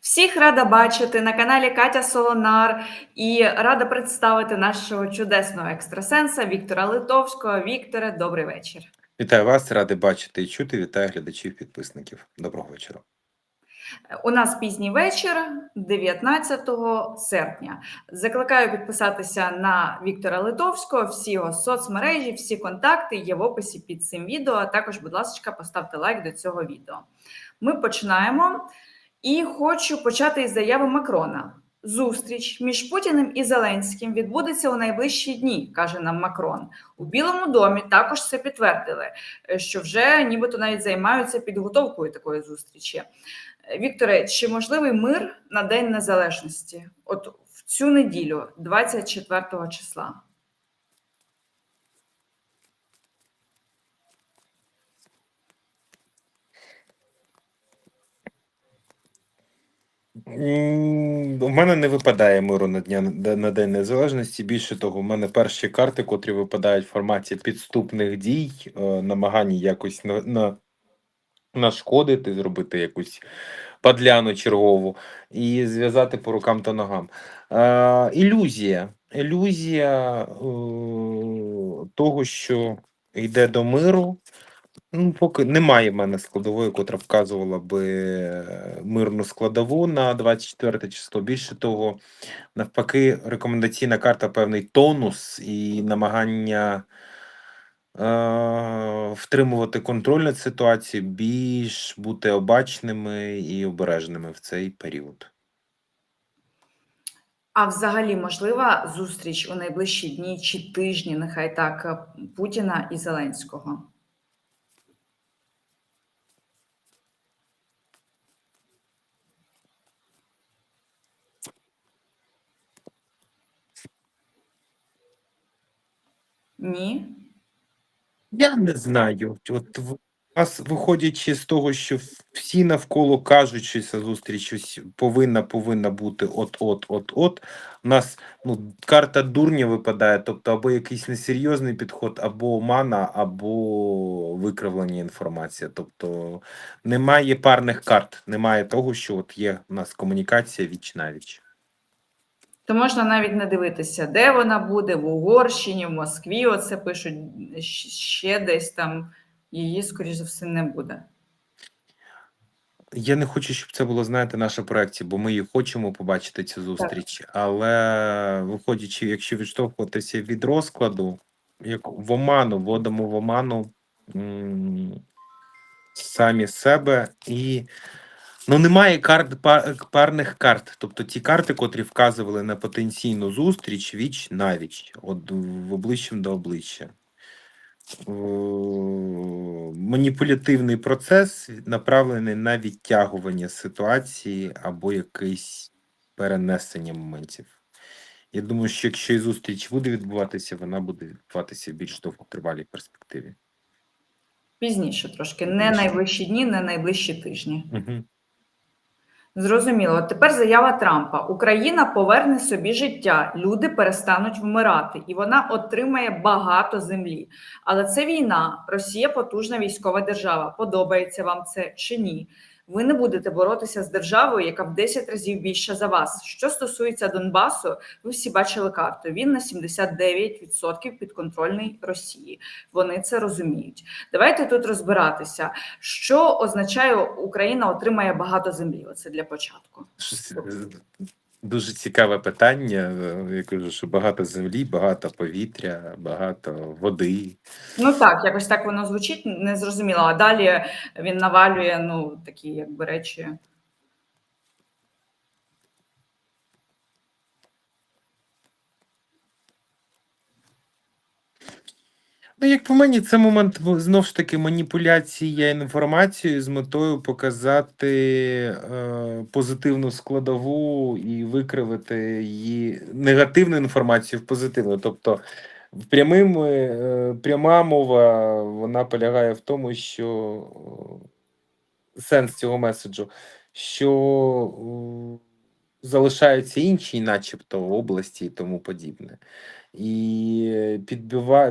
Всіх рада бачити на каналі Катя Солонар і рада представити нашого чудесного екстрасенса Віктора Литовського. Вікторе, добрий вечір. Вітаю вас, радий бачити і чути. Вітаю глядачів, підписників. Доброго вечора. У нас пізній вечір, 19 серпня. Закликаю підписатися на Віктора Литовського. Всі його соцмережі, всі контакти є в описі під цим відео. А також, будь ласка, поставте лайк до цього відео. Ми починаємо. І хочу почати із заяви Макрона. Зустріч між Путіним і Зеленським відбудеться у найближчі дні, каже нам Макрон. У Білому домі також це підтвердили, що вже нібито навіть займаються підготовкою такої зустрічі. Вікторе, чи можливий мир на День Незалежності? От в цю неділю, 24 числа? М, У мене не випадає миру на дня на День Незалежності. Більше того, у мене перші карти, котрі випадають в форматі підступних дій, е, намагання якось на, на нашкодити, зробити якусь падляну чергову і зв'язати по рукам та ногам. Е, ілюзія. Ілюзія е, того, що йде до миру. Ну, поки немає в мене складової, котра вказувала би е, мирну складову на 24 число. Більше того, навпаки, рекомендаційна карта певний тонус і намагання е, втримувати контроль над ситуацією, більш бути обачними і обережними в цей період. А взагалі можлива зустріч у найближчі дні чи тижні, нехай так, Путіна і Зеленського? Ні. Я не знаю. От в нас, виходячи з того, що всі навколо кажуть, що зустріч ось повинна повинна бути от-от, от-от. У нас ну, карта дурня випадає, тобто або якийсь несерйозний підход, або омана, або викривлення інформації. Тобто немає парних карт, немає того, що от є у нас комунікація віч навіч. То можна навіть не дивитися, де вона буде, в Угорщині, в Москві. Оце пишуть ще десь там. Її, скоріш за все, не буде. Я не хочу, щоб це було, знаєте, наша проекція, бо ми її хочемо побачити цю зустріч. Але виходячи, якщо відштовхуватися від розкладу, як в оману, вводимо в оману самі себе і. Ну, немає карт па- парних карт. Тобто ті карти, котрі вказували на потенційну зустріч віч навіч, от в обличчям до обличчя. Маніпулятивний процес направлений на відтягування ситуації або якесь перенесення моментів. Я думаю, що якщо і зустріч буде відбуватися, вона буде відбуватися в більш довготривалій перспективі. Пізніше трошки, не найближчі дні, не найближчі тижні. Угу. Зрозуміло. Тепер заява Трампа: Україна поверне собі життя, люди перестануть вмирати, і вона отримає багато землі. Але це війна. Росія потужна військова держава. Подобається вам це чи ні? Ви не будете боротися з державою, яка в 10 разів більша за вас. Що стосується Донбасу, ви всі бачили карту. Він на 79% підконтрольний Росії. Вони це розуміють. Давайте тут розбиратися, що означає Україна отримає багато землі. Оце для початку. Дуже цікаве питання. Я кажу, що багато землі, багато повітря, багато води. Ну так, якось так воно звучить незрозуміло. А далі він навалює ну такі, якби речі. Ну, як по мені, це момент знов ж таки маніпуляція інформацією з метою показати е, позитивну складову і викривити її негативну інформацію в позитивну. Тобто, прямим, е, пряма мова вона полягає в тому, що е, сенс цього меседжу, що е, залишаються інші, начебто, області і тому подібне і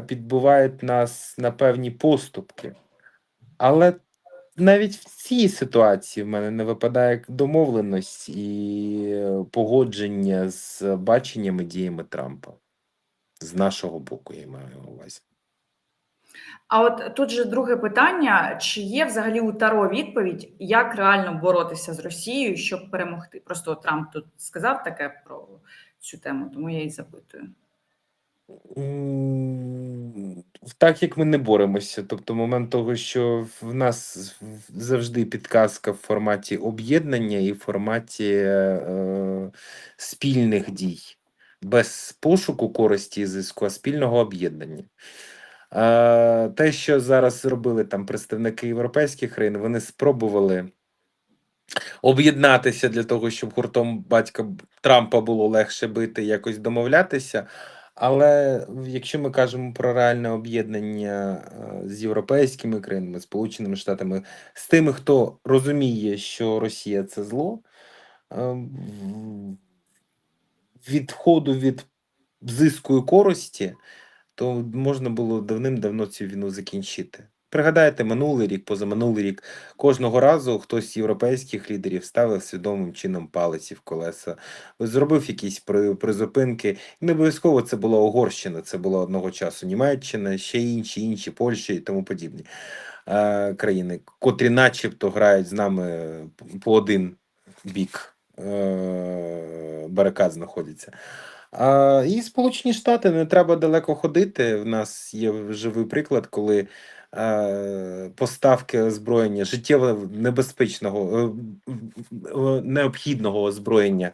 підбивають нас на певні поступки. Але навіть в цій ситуації в мене не випадає домовленість і погодження з баченнями діями Трампа. З нашого боку, я маю на увазі. А от тут же друге питання: чи є взагалі у Таро відповідь, як реально боротися з Росією, щоб перемогти? Просто Трамп тут сказав таке про цю тему, тому я і запитую. Так як ми не боремося. Тобто, момент того, що в нас завжди підказка в форматі об'єднання і в форматі е, спільних дій, без пошуку користі і зиску, а спільного об'єднання. Е, те, що зараз зробили там представники європейських країн, вони спробували об'єднатися для того, щоб гуртом батька Трампа було легше бити, якось домовлятися. Але якщо ми кажемо про реальне об'єднання е, з європейськими країнами, Сполученими Штатами, з тими, хто розуміє, що Росія це зло, е, відходу від зиску і користі, то можна було давним-давно цю війну закінчити. Пригадайте, минулий рік, позаминулий рік, кожного разу хтось з європейських лідерів ставив свідомим чином палиці в колеса, зробив якісь призупинки. І не обов'язково це була Угорщина, це була одного часу Німеччина, ще інші, інші, Польща і тому подібні е, країни, котрі начебто грають з нами по один бік е, барикад знаходяться. А, і Сполучені Штати не треба далеко ходити. В нас є живий приклад, коли поставки озброєння життєво небезпечного, е, е, необхідного озброєння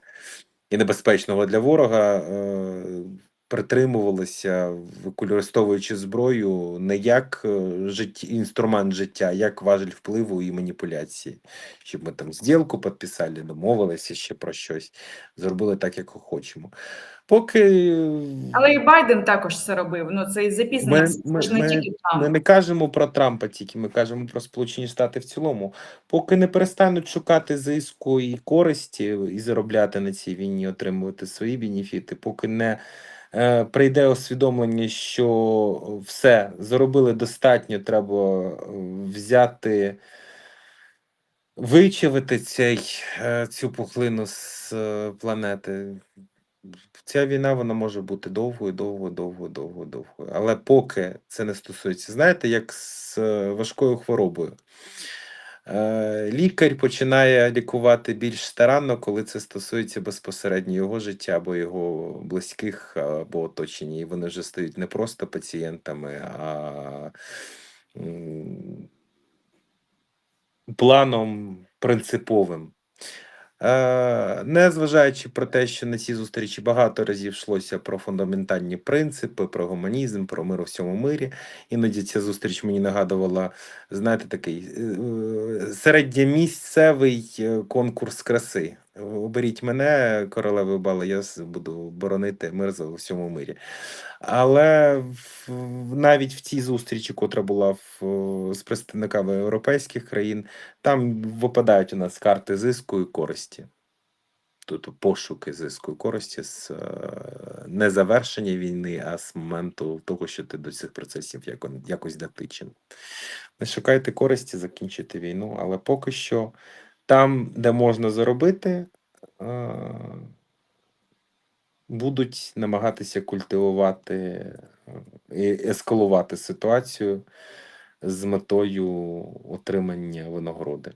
і небезпечного для ворога е, притримувалися, використовуючи зброю не як е, житті, інструмент життя, а як важель впливу і маніпуляції. Щоб ми там зділку підписали, домовилися ще про щось, зробили так, як хочемо. Поки Але і Байден також це робив. Ну це і запізнено. Ми- ми- не ми- ми не кажемо про Трампа тільки, ми кажемо про Сполучені Штати в цілому. Поки не перестануть шукати зиску і користі і заробляти на цій війні, отримувати свої бенефіти, поки не е, прийде усвідомлення, що все заробили достатньо, треба е, взяти. Вичавити цей, е, цю пухлину з е, планети. Ця війна вона може бути довгою, довгою, довгою, довгою, довгою. Але поки це не стосується, знаєте, як з е, важкою хворобою. Е, Лікар починає лікувати більш старанно, коли це стосується безпосередньо його життя або його близьких або оточення. І вони вже стають не просто пацієнтами, а планом принциповим. Е, Незважаючи про те, що на цій зустрічі багато разів йшлося про фундаментальні принципи, про гуманізм, про мир у всьому мирі. Іноді ця зустріч мені нагадувала, знаєте, такий е, е, середньомісцевий конкурс краси. Оберіть мене, королеви бали, я буду боронити мир за всьому мирі. Але навіть в цій зустрічі, котра була в, з представниками європейських країн, там випадають у нас карти зиску і користі. Тут пошуки зиску і користі з е, не завершення війни, а з моменту того, що ти до цих процесів якось дотичен. Не шукайте користі, закінчити війну, але поки що там, де можна заробити, е, будуть намагатися культивувати е, і ескалувати ситуацію з метою отримання винагороди.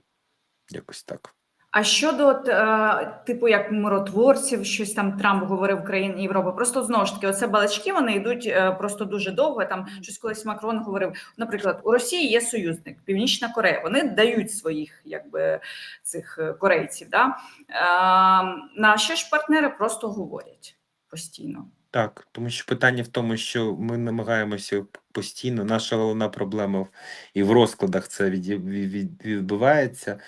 Якось так. А щодо е, типу як миротворців, щось там Трамп говорив країн Європи. Просто знову ж таки, оце балачки вони йдуть е, просто дуже довго. Там щось колись Макрон говорив. Наприклад, у Росії є союзник Північна Корея. Вони дають своїх якби цих е, корейців. Да? Е, наші ж партнери просто говорять постійно. Так, тому що питання в тому, що ми намагаємося постійно. Наша головна проблема і в розкладах це від, від, від- відбувається,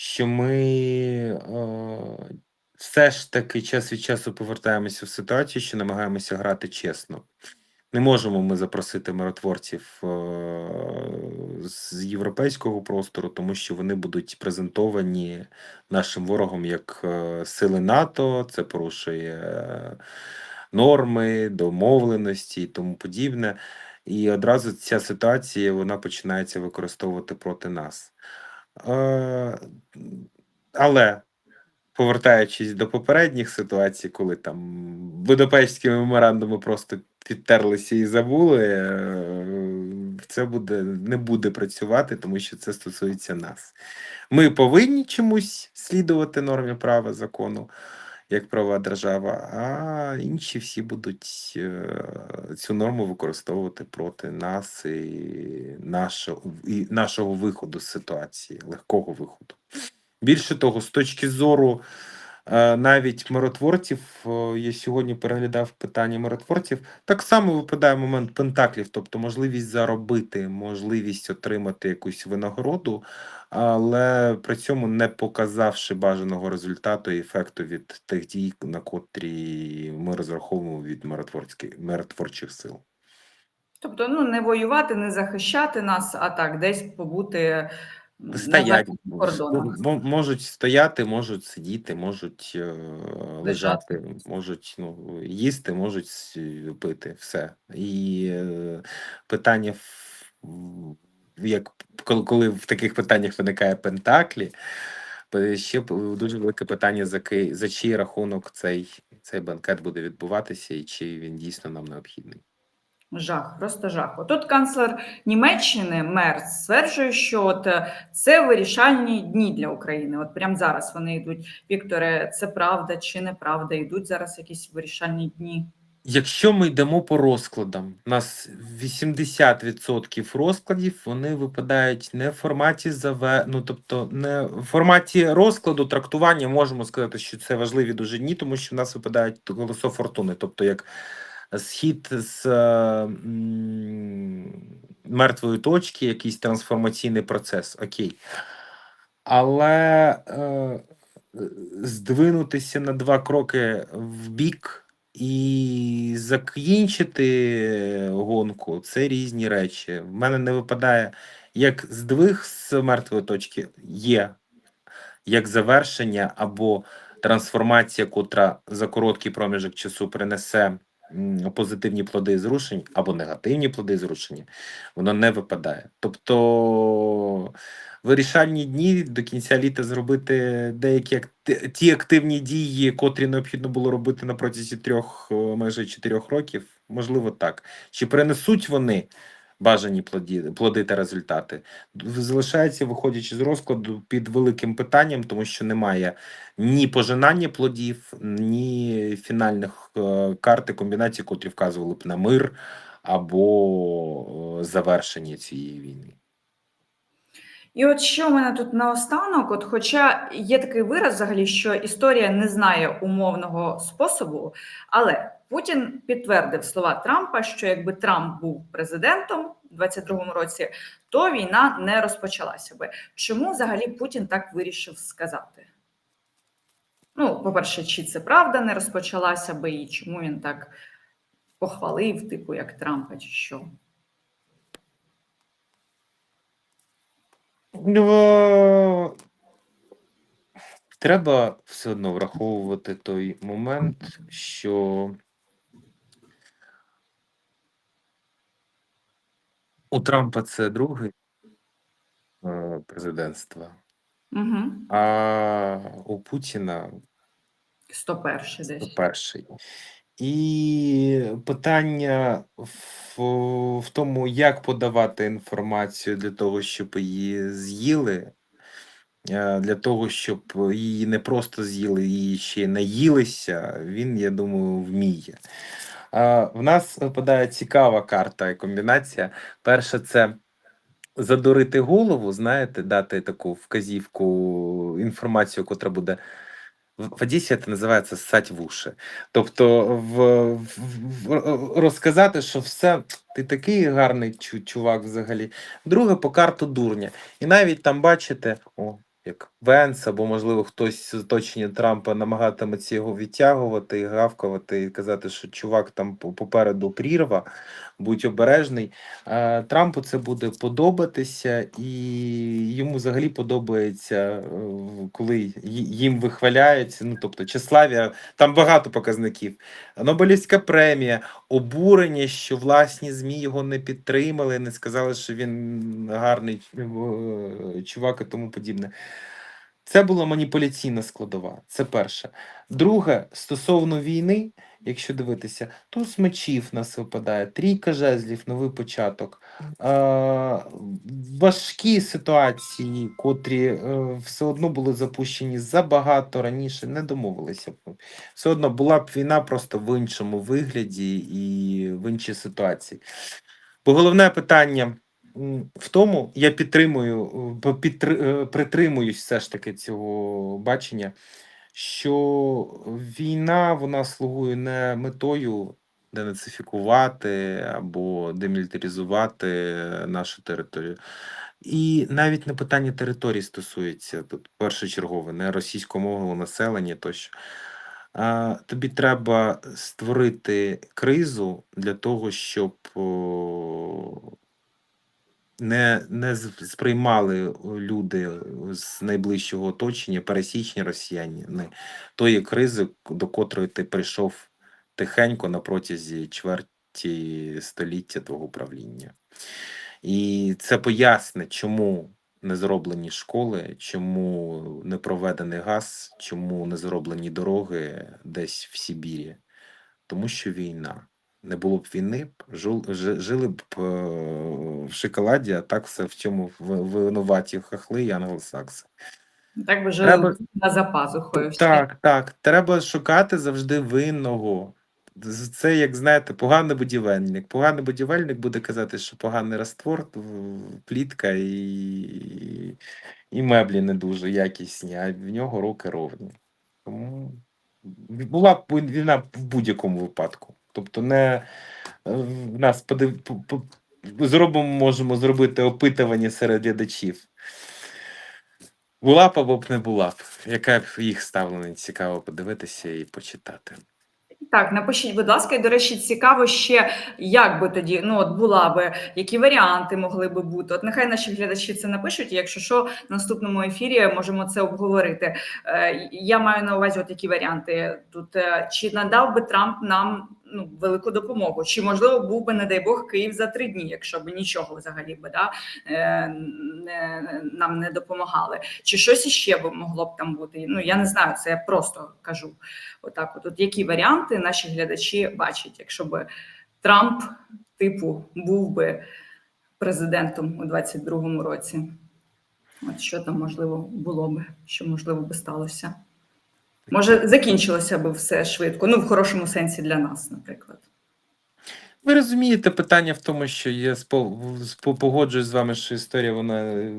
що ми все ж таки час від часу повертаємося в ситуацію, що намагаємося грати чесно. Не можемо ми запросити миротворців з європейського простору, тому що вони будуть презентовані нашим ворогом як сили НАТО, це порушує норми, домовленості і тому подібне. І одразу ця ситуація вона починається використовувати проти нас. Е, але повертаючись до попередніх ситуацій, коли там Будапештські меморандуми просто підтерлися і забули, е, це буде не буде працювати, тому що це стосується нас. Ми повинні чомусь слідувати нормі права закону як права держава, а інші всі будуть е, цю норму використовувати проти нас і нашого, і нашого виходу з ситуації, легкого виходу. Більше того, з точки зору е, навіть миротворців, е, я сьогодні переглядав питання миротворців, так само випадає момент пентаклів, тобто можливість заробити, можливість отримати якусь винагороду, але при цьому не показавши бажаного результату і ефекту від тих дій, на котрі ми розраховуємо від миротворчих сил. Тобто, ну не воювати, не захищати нас, а так, десь побути Стоять, можуть стояти, можуть сидіти, можуть е, лежати, можуть ну, їсти, можуть пити, все. І е, питання, як коли, в таких питаннях виникає пентаклі, е, ще дуже велике питання, за, ки- за чий рахунок цей, цей банкет буде відбуватися, і чи він дійсно нам необхідний. Жах, просто жах. Отут канцлер Німеччини Мерц стверджує, що от е, це вирішальні дні для України. От прямо зараз вони йдуть. Вікторе, це правда чи неправда? Йдуть зараз якісь вирішальні дні. Якщо ми йдемо по розкладам, у нас 80% розкладів вони випадають не в форматі заве... ну тобто не в форматі розкладу трактування можемо сказати, що це важливі дуже дні, тому що в нас випадають колесо фортуни, тобто як схід з е, мертвої точки, якийсь трансформаційний процес. Окей. Але е, здвинутися на два кроки в бік і закінчити гонку це різні речі. В мене не випадає як здвиг з мертвої точки є, як завершення або трансформація, котра за короткий проміжок часу принесе позитивні плоди зрушень або негативні плоди зрушення, воно не випадає. Тобто вирішальні дні до кінця літа зробити деякі ті активні дії, котрі необхідно було робити на протязі трьох, е, майже чотирьох років, можливо, так. Чи принесуть вони бажані плоді, плоди та результати? Залишається, виходячи з розкладу, під великим питанням, тому що немає ні пожинання плодів, ні фінальних е, карт і комбінацій, котрі вказували б на мир або е, завершення цієї війни. І от що в мене тут наостанок, от хоча є такий вираз взагалі, що історія не знає умовного способу, але Путін підтвердив слова Трампа, що якби Трамп був президентом у 22-му році, то війна не розпочалася би. Чому взагалі Путін так вирішив сказати? Ну, по-перше, чи це правда не розпочалася би, і чому він так похвалив, типу, як Трампа, чи що? Треба все одно враховувати той момент, що у Трампа це друге е, президентство, Угу. а у Путіна 101 це десь. перший. І питання в, в тому, як подавати інформацію для того, щоб її з'їли, е, для того, щоб її не просто з'їли, її ще наїлися, він, я думаю, вміє. В нас випадає цікава карта і комбінація. Перше, це задурити голову, знаєте, дати таку вказівку, інформацію, котра буде. В Одесі це називається ссать в уші. Тобто в, в, в- розказати, що все, ти такий гарний чувак взагалі. Друге по карту дурня. І навіть там бачите, о, як Венс, або, можливо, хтось з оточення Трампа намагатиметься його відтягувати і гавкувати, і казати, що чувак там попереду прірва, будь обережний. Трампу це буде подобатися, і йому взагалі подобається, е, коли їм вихваляються. Ну, тобто, Чеславія, там багато показників. Нобелівська премія, обурення, що власні ЗМІ його не підтримали, не сказали, що він гарний чувак і тому подібне. Це була маніпуляційна складова. Це перше. Друге, стосовно війни, якщо дивитися, туз мечів нас випадає, трійка жезлів, новий початок. Е, важкі ситуації, котрі е, все одно були запущені забагато раніше, не домовилися б. Все одно була б війна просто в іншому вигляді і в іншій ситуації. Бо головне питання в тому, я підтримую, підтри- е, притримуюсь все ж таки цього бачення, що війна вона слугує не метою денацифікувати або демілітаризувати нашу територію. І навіть не питання території стосується тут першочергове, не російськомовного населення тощо. А, тобі треба створити кризу для того, щоб не, не сприймали люди з найближчого оточення, пересічні росіяни, тої кризи, до котрої ти прийшов тихенько на протязі чверті століття твого правління. І це пояснить, чому не зроблені школи, чому не проведений газ, чому не зроблені дороги десь в Сибірі. Тому що війна. Не було б війни, жили б е, в шоколаді, а так все в цьому в- винуваті хахли і англосакси. Так би жили Треба- на запазухою. Так, так. Треба шукати завжди винного. Це, як знаєте, поганий будівельник. Поганий будівельник буде казати, що поганий раствор, плітка і, і меблі не дуже якісні, а в нього руки ровні. Тому була б війна в будь-якому випадку. Тобто, не е, в нас подив... зробимо, можемо зробити опитування серед глядачів. Була б або б не була б. Яке б їх ставлення цікаво подивитися і почитати. Так, напишіть, будь ласка, і до речі, цікаво ще, як би тоді ну от була би, які варіанти могли би бути. От нехай наші глядачі це напишуть. Якщо що, в наступному ефірі можемо це обговорити. Е, я маю на увазі, от які варіанти тут е, чи надав би Трамп нам ну велику допомогу, чи можливо був би, не дай Бог, Київ за три дні, якщо б нічого взагалі би да е, не, нам не допомагали, чи щось іще б могло б там бути. Ну я не знаю, це я просто кажу. Отак, от, от які варіанти наші глядачі бачать, якщо б Трамп, типу, був би президентом у 22-му році? От що там можливо було би, що можливо би сталося? Може, закінчилося б все швидко, ну в хорошому сенсі для нас, наприклад. Ви розумієте, питання в тому, що я погоджуюсь з вами, що історія вона е,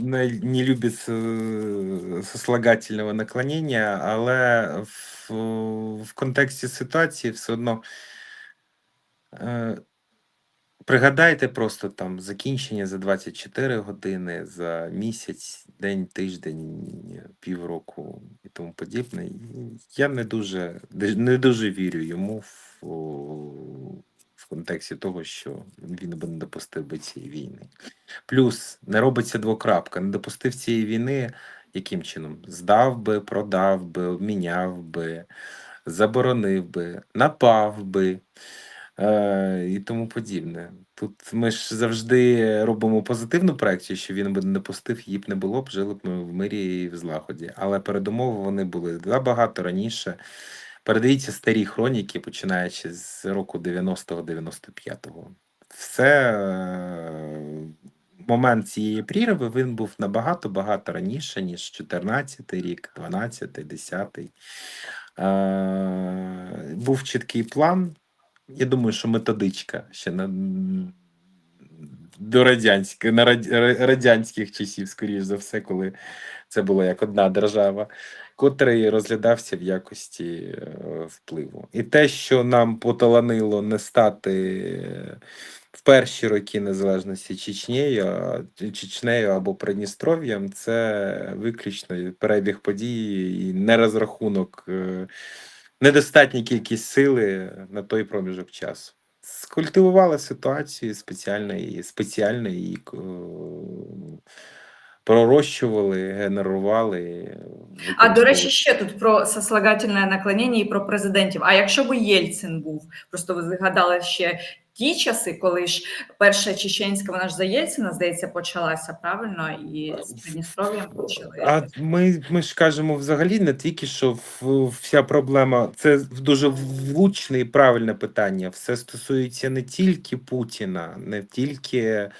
не, не любить е, сослагательного наклонення, але в, в контексті ситуації все одно е, пригадайте просто там закінчення за 24 години, за місяць, день, тиждень, півроку і тому подібне. Я не дуже, не дуже вірю йому в, в контексті того, що він би не допустив би цієї війни. Плюс не робиться двокрапка, не допустив цієї війни. Яким чином? Здав би, продав би, обміняв би, заборонив би, напав би е, і тому подібне. Тут ми ж завжди робимо позитивну проекцію, що він би не допустив, її б не було б, жили б ми в мирі і в злагоді. Але передумови вони були забагато раніше. Передивіться старі хроніки, починаючи з року 90-го-95-го. Все е, момент цієї прірви він був набагато багато раніше, ніж 14-й рік, 12-й, 10-й. Е, був чіткий план. Я думаю, що методичка ще на до радянських, на радянських часів, скоріш за все, коли це була як одна держава, котрий розглядався в якості е, впливу. І те, що нам поталанило не стати в перші роки незалежності Чечнею, Чечнею або Придністров'ям, це виключно перебіг подій і не розрахунок, е, недостатня кількість сили на той проміжок часу. Скультивувала ситуацію спеціально і спеціально її е, пророщували, генерували. А до речі, ще тут про сослагательне наклонення і про президентів. А якщо б Єльцин був, просто ви згадали ще ті часи, коли ж перша чеченська, вона ж за Єльцина, здається, почалася правильно, і з Придністров'ям почали. А ми, ми ж кажемо взагалі не тільки, що вся проблема це дуже влучне і правильне питання. Все стосується не тільки Путіна, не тільки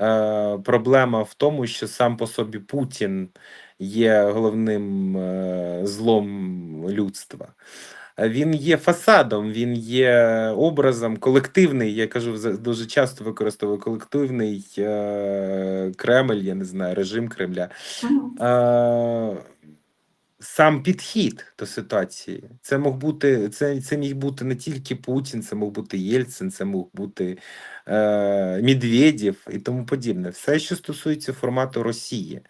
е, проблема в тому, що сам по собі Путін є головним е, злом людства. Він є фасадом, він є образом колективний. Я кажу дуже часто використовую колективний е, Кремль, я не знаю, режим Кремля е, сам підхід до ситуації. Це мог бути, це, це міг бути не тільки Путін, це мог бути Єльцин, це мог бути е, Медведєв і тому подібне. Все, що стосується формату Росії.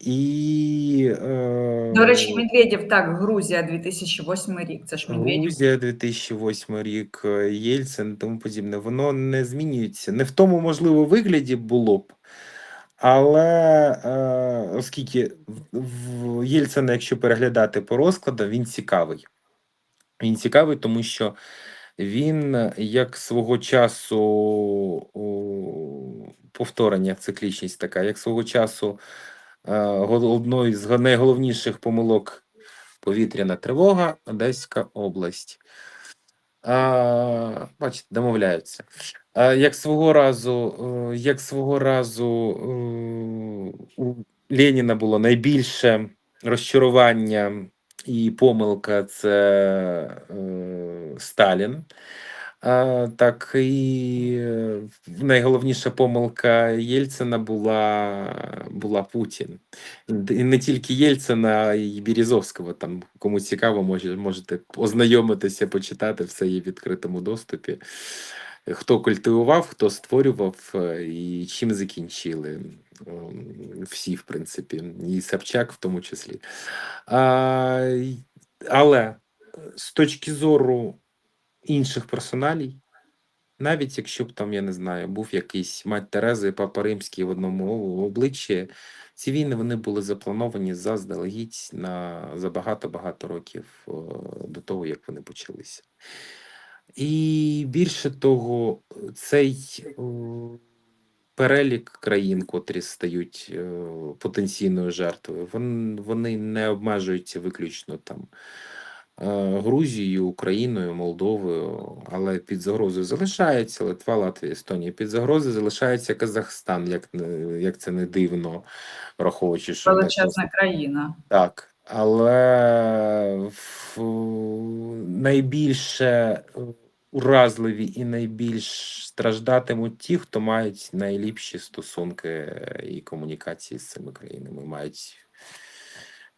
І, е, До речі, Медведєв, так, Грузія 2008 рік. Це ж Медведєв. Грузія 2008 рік, Єльцин, тому подібне. Воно не змінюється. Не в тому, можливо, вигляді було б. Але е, оскільки в- в Єльцина, якщо переглядати по розкладам, він цікавий. Він цікавий, тому що він як свого часу повторення, циклічність така, як свого часу одної з найголовніших помилок повітряна тривога, Одеська область. А, бачите, домовляються. А, як свого разу, е, як свого разу е, у Леніна було найбільше розчарування і помилка це е, Сталін. Так і е, найголовніша помилка Єльцина була, була Путін. І не тільки Єльцина, а й Березовського. Там кому цікаво, може, можете ознайомитися, почитати все є в відкритому доступі. Хто культивував, хто створював е, і чим закінчили. Всі, в принципі, і Собчак в тому числі. А, але е, з точки зору інших персоналій, навіть якщо б там, я не знаю, був якийсь мать Терези Папа Римський в одному обличчі, ці війни вони були заплановані заздалегідь на за багато-багато років е, до того, як вони почалися. І більше того, цей е, перелік країн, котрі стають е, потенційною жертвою, вон- вони не обмежуються виключно там Грузією, Україною, Молдовою, але під загрозою залишається Литва, Латвія, Естонія. Під загрозою залишається Казахстан, як, не- як це не дивно, враховуючи, що Величезна країна. так, але в, найбільше е, уразливі і найбільш страждатимуть ті, хто мають найліпші стосунки і комунікації з цими країнами, мають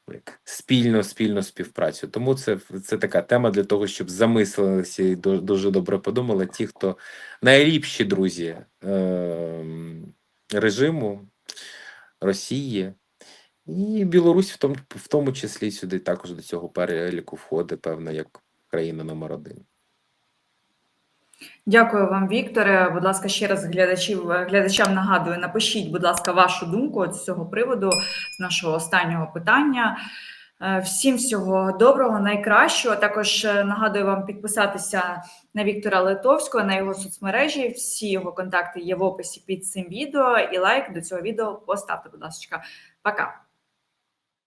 як, спільно, спільну співпрацю. Тому це, це така тема для того, щоб замислилися і ду- дуже добре подумали ті, хто найліпші друзі е, режиму Росії. І Білорусь в тому, в тому числі сюди також до цього переліку входить, певно, як країна номер один. Дякую вам, Вікторе. Будь ласка, ще раз глядачів, глядачам нагадую, напишіть, будь ласка, вашу думку з цього приводу, з нашого останнього питання. Е, Всім всього доброго, найкращого. Також е, нагадую вам підписатися на Віктора Литовського, на його соцмережі. Всі його контакти є в описі під цим відео. І лайк до цього відео поставте, будь ласка. Пока.